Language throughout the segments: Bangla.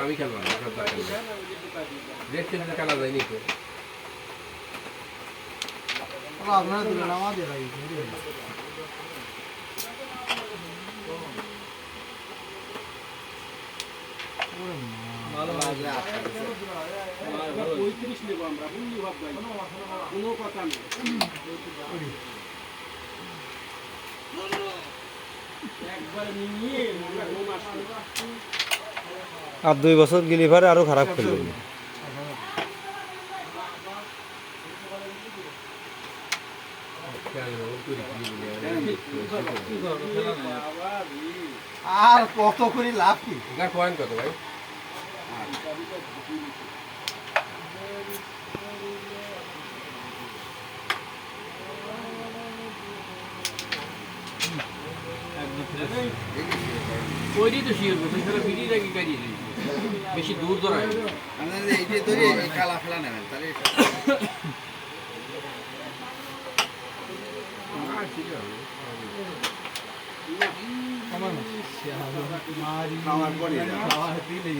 আমি খেলব খেলা যায়নি তো আপনারা দিলেন আমাদের ভালো। পঁয়ত্রিশ নেব আমরা বুঝলি ভাব ভাই কোনো কথা নেই একবারে নিয়ে আমরা ঘুম আসব আর দুই বছর গেলে পরে আরও খারাপ খেলবে। আর কত করে লাভ কি? পয়েন্ট কত ভাই? ওইটাই তো শিওর করছে সেটা বিড়ি নাকি গাড়ি বেশি দূর দৌড়ায় আপনারা যে ধরে এই কালা ফেলা নেবেন তাহলে খাওয়ার পরে খাওয়া কিছু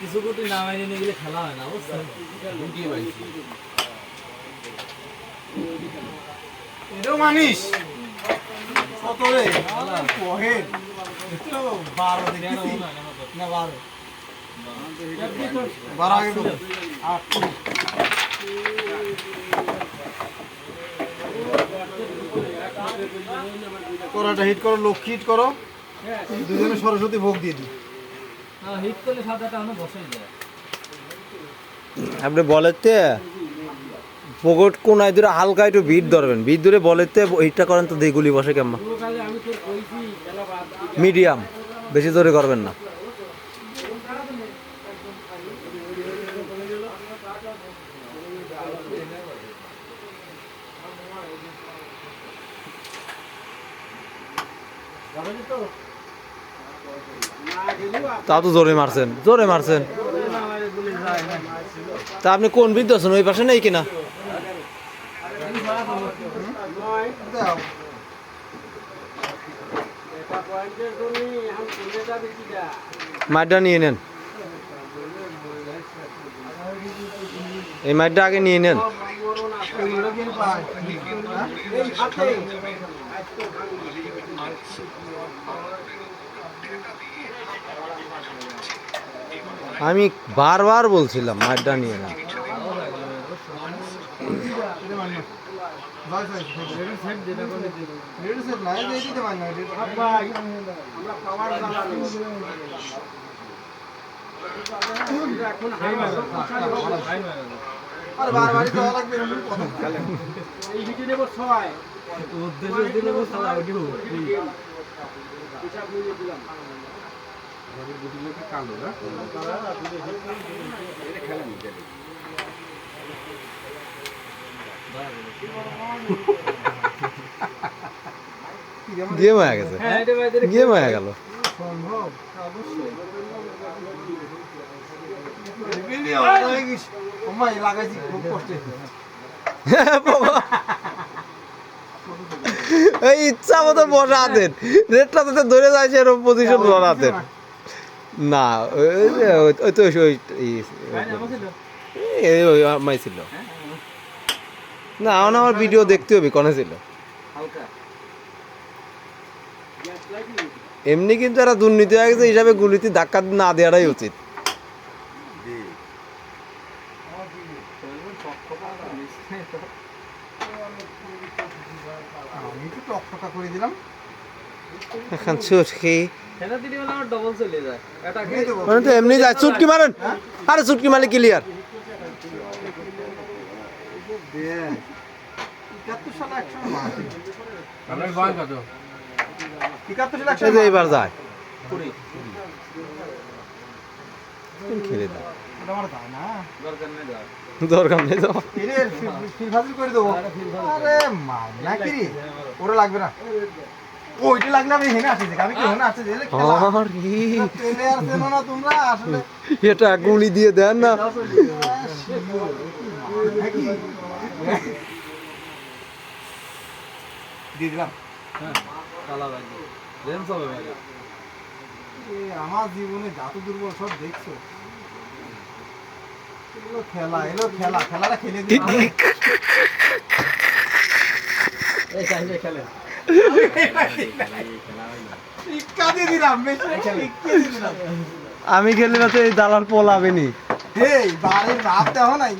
কিছু কোটি না মাইনে নিয়ে গেলে খেলা হয় না এটাও মানিস? কত রে? কহেন বারো দেখেছি না বারো। বারো আগে আট। করাটা হিট করো লক্ষ্মী হিট করো। দুজনে সরস্বতী ভোগ দিয়ে দিই। হিট করলে যায়। আপনি বলেতে পকেট কোনায় দূরে হালকা একটু বিট ধরবেন। বিট ধরে বলেতে হিটটা করেন তো দেগুলি বসে কেমন। মিডিয়াম বেশি জোরে করবেন না তা? তো জোরে মারছেন জোরে মারছেন। তা আপনি কোন বৃদ্ধ আছেন, ওই পাশে নেই কিনা? মাইটটা নিয়ে নেন। এই মাইটটা আগে নিয়ে নেন। আমি বারবার বলছিলাম মাইটটা নিয়ে না। ভাই আমরা পাওয়ার জ্বালানি এখন আরে বারবারই দেওয়া লাগবে এরকম কথা। এই ভিডিও নেব ছয় উদ্দেশ্য দিলে কালো না খেলা নিতে গেম হয়ে গেছে। গেম হয়ে গেল। লাগাইছি খুব কষ্টে এই ইচ্ছা মতো বসাতেন রেটটা তো ধরে যায় সেরকম পজিশন বসাতেন না, ওই তো ওই আমায় ছিল। না এখন আমার ভিডিও দেখতে হবে, কনে ছিল। এমনি কিন্তু এরা দুর্নীতি হয়ে গেছে হিসাবে গুলিতে ধাক্কা না দেওয়াটাই উচিত। আমি একটু টকটকা করে দিলাম। এখন চুটকি। মানে যায়। মানে তো এমনি যায় চুটকি মারেন। আরে চুটকি মারলে ক্লিয়ার দেন একাত্তর সালে একসঙ্গে মারছি আপনার পয়েন্ট কত? একাত্তর সালে এই একসঙ্গে যে এবার যায় খেলে দাও। দরকার নেই। দরকার নেই তো। ফিরে করে দেবো। আরে মার কি রে? ওরা লাগবে না। ওইটা লাগলে আমি হেনে আসছি আমি কি হেনে আসছি এলে ট্রেনে আর না তোমরা আসলে। এটা গুলি দিয়ে দেন না। দিয়ে দিলাম। কালা লাগে রেঞ্জ হবে আমার জীবনে যত দুর্বল সব দেখছ। খেলা এগুলো খেলা খেলাটা খেলে দিই। এই চাইলে খেলে। আমি খেলি। না তো এই দালার পোলাবেনি এই বাড়ির ভাব দেখো নাই।